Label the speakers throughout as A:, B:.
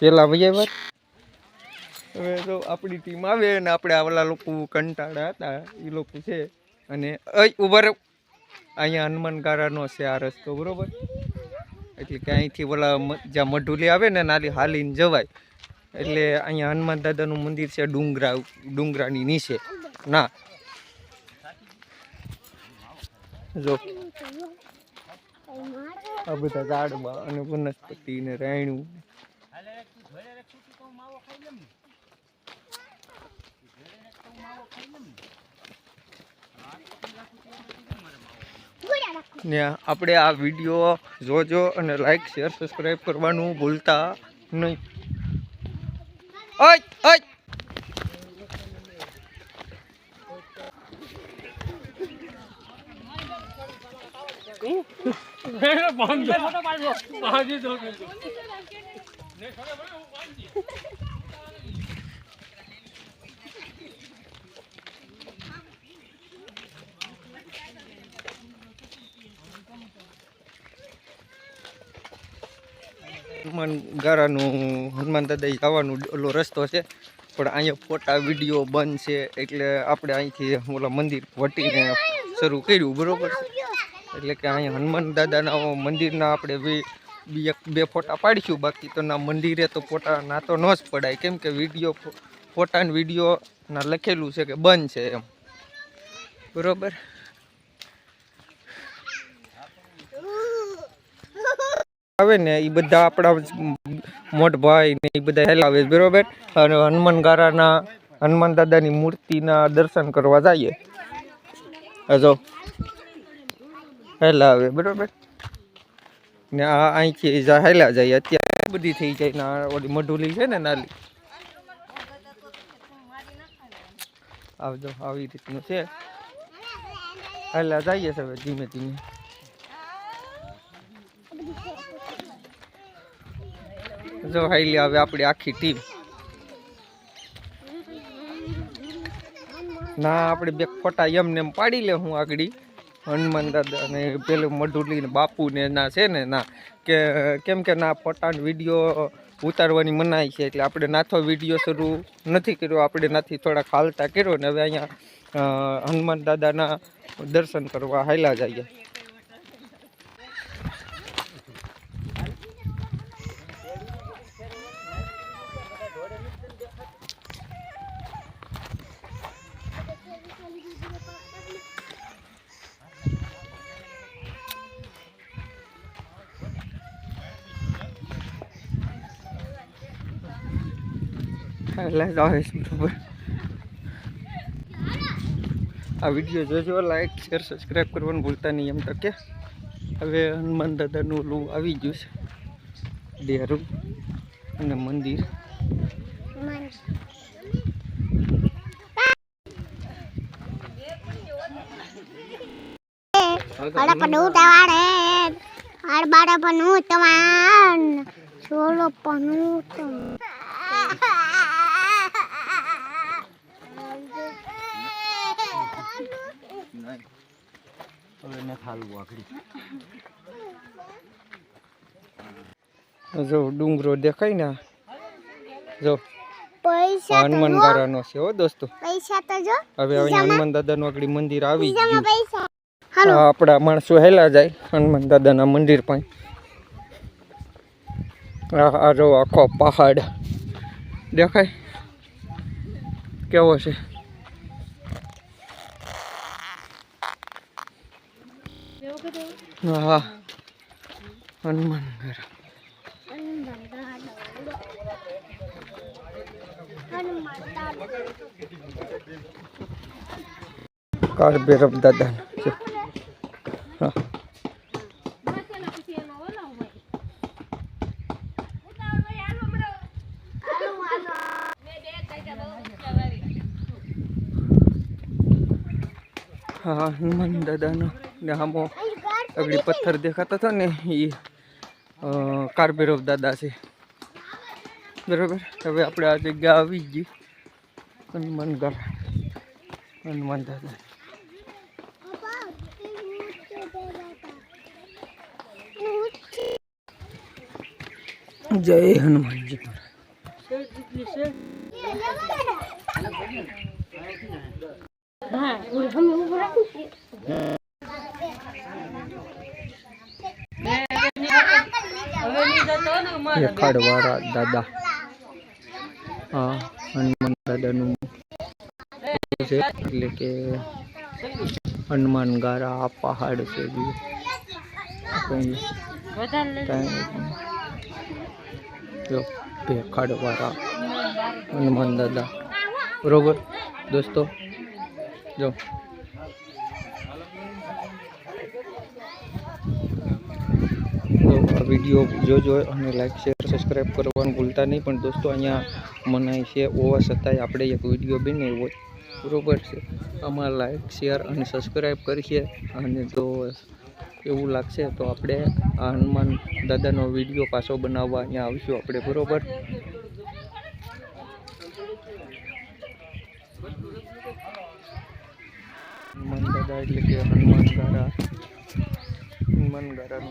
A: પેલા વૈયા વાત હવે તો આપણી ટીમ આવે ને આપણે આવેલા લોકો કંટાળા હતા એ લોકો છે. અને અય ઊભા રહો. અહીંયા હનુમાનગારાનો છે આ રસ્તો બરોબર? એટલે કે અહીંથી ઓલા જ્યાં મઢુલી આવે ને નાલી હાલીને જવાય. એટલે અહીંયા હનુમાન દાદાનું મંદિર છે ડુંગરા, ડુંગરાની નીચે. ના. જો. આ બધા ઝાડમાં અને વનસ્પતિ ને રાયણું. ને આપણે આ વીડિયો જોજો અને લાઈક શેર સબસ્ક્રાઈબ કરવાનું ભૂલતા નહીં. ઓય ઓય! હનુમાન ગારાનું, હનુમાન દાદા જવાનું ઓલો રસ્તો છે. પણ અહીંયા ફોટા, વીડિયો બંધ છે. એટલે આપણે અહીંથી ઓલા મંદિર વટીને શરૂ કર્યું, બરાબર એટલે કે અહીંયા હનુમાન દાદાના મંદિરના આપણે બી, બે ફોટા પાડીશું. બાકી તો ના મંદિરે તો ફોટા, ના તો ન જ પડાય. કેમ કે વીડિયો ફોટા ને વીડિયો ના લખેલું છે કે બંધ છે એમ. બરોબર? આવે ને એ બધા આપણા મોટભાઈ ને એ બધા હેલા આવે બરોબર? અને હનુમાન હનુમાન દાદાની મૂર્તિના દર્શન કરવા જઈએ. હજો હેલા આવે, બરોબર? ને આ અહીંથી હેલા જાય, અત્યારે બધી થઈ જાય ને ઓલી મઢુલી છે ને નાલી. આવજો, આવી રીતનું છે. હેલા, જઈએ હવે ધીમે ધીમે. જો હાઈલી આવે આપણી આખી ટીમ. ના, આપણે બે ફોટા એમને એમ પાડી લે હું આગળ. હનુમાન દાદા અને પેલું મઢુલી બાપુ ને ના છે ને, ના. કે, કેમ કે ના, ફોટા વીડિયો ઉતારવાની મનાઈ છે, એટલે આપણે નાથો વીડિયો શરૂ નથી કર્યો, આપણે નાથી થોડાક હાલતા કર્યો ને, હવે અહીંયા હનુમાન દાદાના દર્શન કરવા હાલ્યા જઈએ એટલે આવે છે આ વીડિયો જોજો લાઈક શેર સબસ્ક્રાઈબ કરવાનું ભૂલતા નહીં એમ તો કે. હવે હનુમાન દાદાનું ઓલું આવી ગયું છે. ડેરું અને મંદિર.
B: અરે, પણ ઉતાવાડે અરે બારે
A: જો ડુંગરો દેખાય ને જો
B: પૈસા
A: હનુમાન દાદાનો છે હો દોસ્તો.
B: પૈસા તો જો.
A: હવે અહીંયા હનુમાન દાદાનું આગળ મંદિર આવી ગયું. આપણા માણસો હેલા જાય હનુમાન દાદાના મંદિર પણ આ જો આખો પહાડ. દેખાય? કેવો છે? હા હનુમાન કાળ ભૈરવ દાદા હા હા હનુમાન દાદાનો ને આમો આગળ પથ્થર દેખાતા હતા ને એ કારભૈરવ દાદા છે. બરાબર? હવે આપણે આ જગ્યા આવી ગઈ. હનુમાન ગઢ હનુમાન દાદા. જય હનુમાનજી. મહારાજ રેખાડવાળા દાદા. હા હનુમાન દાદાનું છે એટલે કે હનુમાન ગારા આ પહાડ છે જો ભેખાડવાળા હનુમાન દાદા. બરોબર? દોસ્તો જો તો આ વીડિયો જોજો અને લાઈક શેર સબસ્ક્રાઈબ કરવાનું ભૂલતા નહીં. પણ દોસ્તો, અહીંયા મનાય છે, હોવા છતાંય આપણે એક વીડિયો બનાવ્યો બરોબર છે? આમાં લાઈક શેર અને સબસ્ક્રાઈબ કરીએ અને તો એવું લાગશે તો આપણે આ હનુમાન દાદાનો વીડિયો પાછો બનાવવા અહીંયા આવીશું આપણે, બરોબર? હનુમાન દાદા એટલે કે હનુમાન ગારા હનુમાન ગારાનો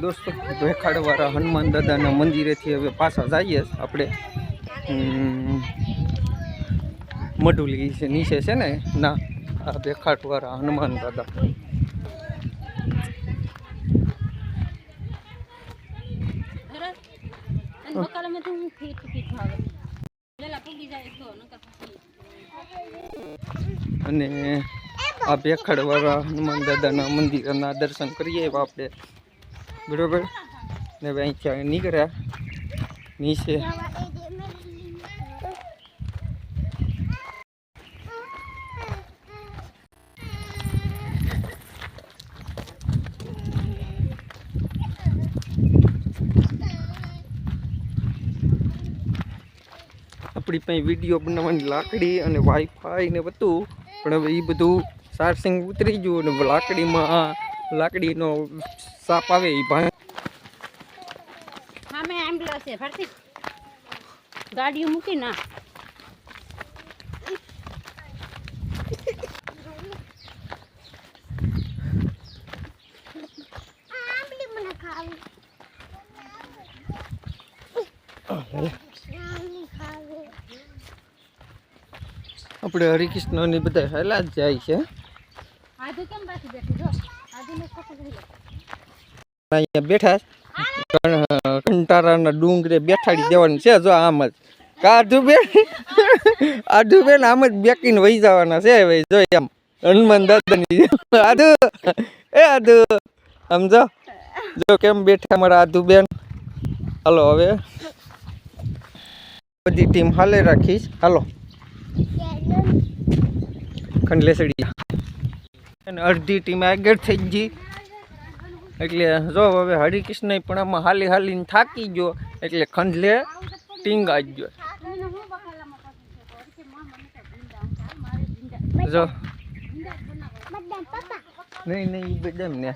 A: દોસ્તો, ભેખાડવાળા હનુમાન દાદાના મંદિરેથી હવે પાછા જઈએ આપણે. મઢુલી છે, નીચે છે ને? ના, આ ભેખાડવાળા હનુમાન દાદા. અને આ ભેખાડવાળા હનુમાન દાદાના મંદિરના દર્શન કરીએ આપણે. બરોબર? ને હવે અહીંથી નીકળ્યા. નીચે આપણી પાસે વીડિયો બનાવવાની લાકડી અને વાઈફાઈ ને બધું. પણ હવે એ બધું ચાર્જિંગ ઉતરી ગયું અને લાકડીમાં લાકડીનો સાપ આવે એ ભાઈ.
C: ગાડીઓ મૂકી ના
A: આપણે હરિકૃષ્ણ ને બધા હેલા જ જાય છે અહીંયા બેઠા કંટારાના ડુંગરે બેઠાડી દેવાનું છે જો આમ જ. કાઢું બેન આધુ બેન આમ જ બેકીને વહી જવાના છે ભાઈ જો એમ. હનુમાન દાદાની. આધુ એ આધુ સમજો જો. કેમ બેઠા મારા આધુ બેન હાલો હવે. બધી ટીમ હાલે રાખીશ. હાલો. ખંડલેસડી અને અડધી ટીમ આગળ થઈ ગઈ. એટલે જો હવે હરિકૃષ્ણ પણ આમાં હાલી હાલીને થાકી ગયો. એટલે ખંડલે ટીંગા જ. ગયો જો નહીં નહીં બધા ને.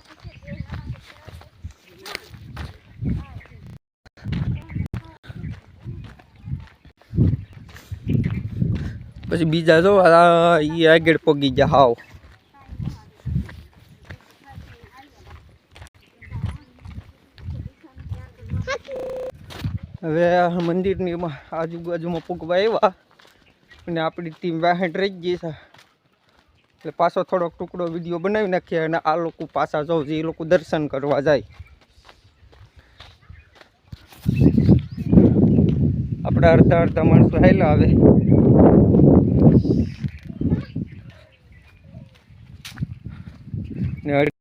A: પછી બીજા જો એ આગળ પગી ગયા, હાવ. હવે મંદિરની આજુબાજુમાં પગવા આવ્યા અને આપણી ટીમ વાહેટ રહી ગઈ છે. એટલે પાછો થોડોક ટુકડો વીડિયો બનાવી નાખીએ અને આ લોકો પાછા જાઉં જે એ લોકો દર્શન કરવા જાય. આપણા અડધા અડધા માણસો હાલ્યા આવે ને અડ-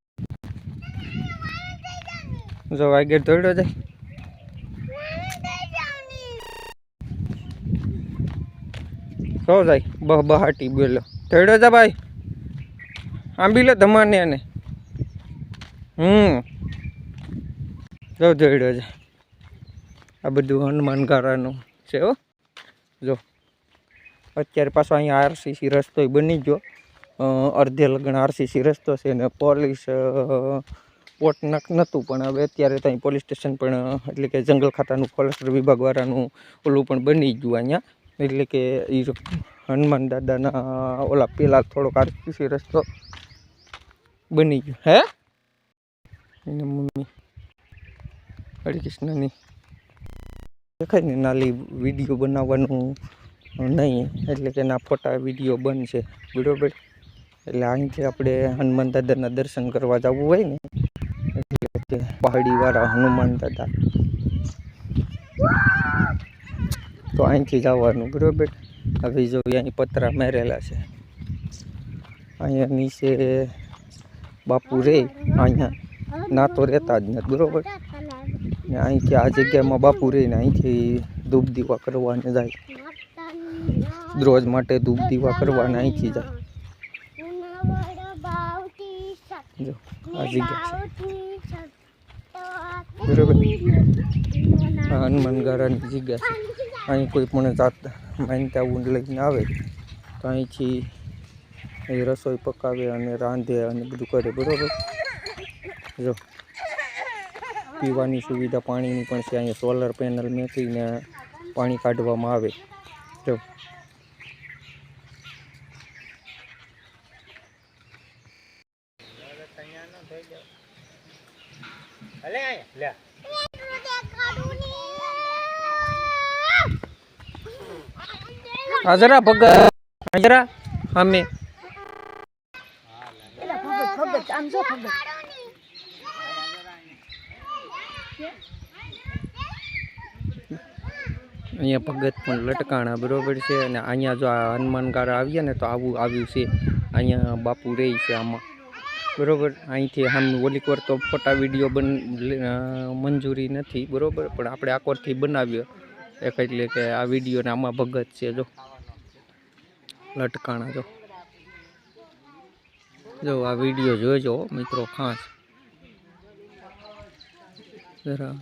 A: જો આગળ દોડ્યો જાય સો જાય. બહ બહાટી બોલો દોડ્યો જા ભાઈ? આંબી લો ધમાને એને હમ. જો દોડ્યો છે. આ બધું હનુમાન ગારાનું છે હો. જો. અત્યારે પાછો અહીંયા આરસીસી રસ્તો બની ગયો. અડધે લગ્ન આરસીસી રસ્તો છે ને પોલીસ પોટ નક નહોતું, પણ હવે અત્યારે ત્યાં પોલીસ સ્ટેશન પણ, એટલે કે જંગલ ખાતાનું ફોરેસ્ટ વિભાગવાળાનું ઓલું પણ બની ગયું અહીંયા. એટલે કે એ હનુમાન દાદાના, ઓલા પેલા થોડોક આરસીસી રસ્તો બની ગયો. હે? એને મમ્મી હરિકૃષ્ણની દેખાય ને નાલી વીડિયો બનાવવાનું? નહીં, એટલે કે ના ફોટા, વીડિયો બનશે બરોબર? એટલે અહીંથી આપણે હનુમાન દાદાના દર્શન કરવા જવું હોય ને કે પહાડીવાળા હનુમાન દાદા. તો અહીંથી જવાનું બરોબર? હવે જો અહીં પતરા મેરેલા છે. અહીંયા નીચે બાપુ રે અહીંયા ના તો રહેતા જ નથી બરોબર? ને અહીંથી આ જગ્યામાં બાપુ રહીને અહીંથી ધૂપ દીવા કરવાને જાય. રોજ માટે ધૂપ દીવા કરવાના અહીંથી જાય. જો આ જગ્યા છે. બરોબર. આ જગ્યા છે. અહીં કોઈ પણ જાત માનતા ઊંડ લઈને આવે, તો અહીંથી એ રસોઈ પકાવે અને રાંધે અને બધું કરે, બરોબર? જો, પીવાની સુવિધા પાણીની પણ છે. અહીંયા સોલર પેનલ મેકીને પાણી કાઢવામાં આવે. જો હાજરા ભગત હજરા? અમે. અહીંયા ભગત પણ લટકાણા બરોબર છે અને અહીંયા જો આ હનુમાનગાળા આવીએ ને તો આવું આવ્યું છે. અહીંયા બાપુ રહે છે આમાં. બરોબર? અહીંથી આમ ઓલીક તો ફોટા વીડિયો બન મંજૂરી નથી, બરોબર? પણ આપણે આકોરથી બનાવ્યો. એક એટલે કે આ વીડિયો ને આમાં ભગત છે, જો. લટકાણા જો. જો આ વીડિયો જોજો મિત્રો ખાસ. જરા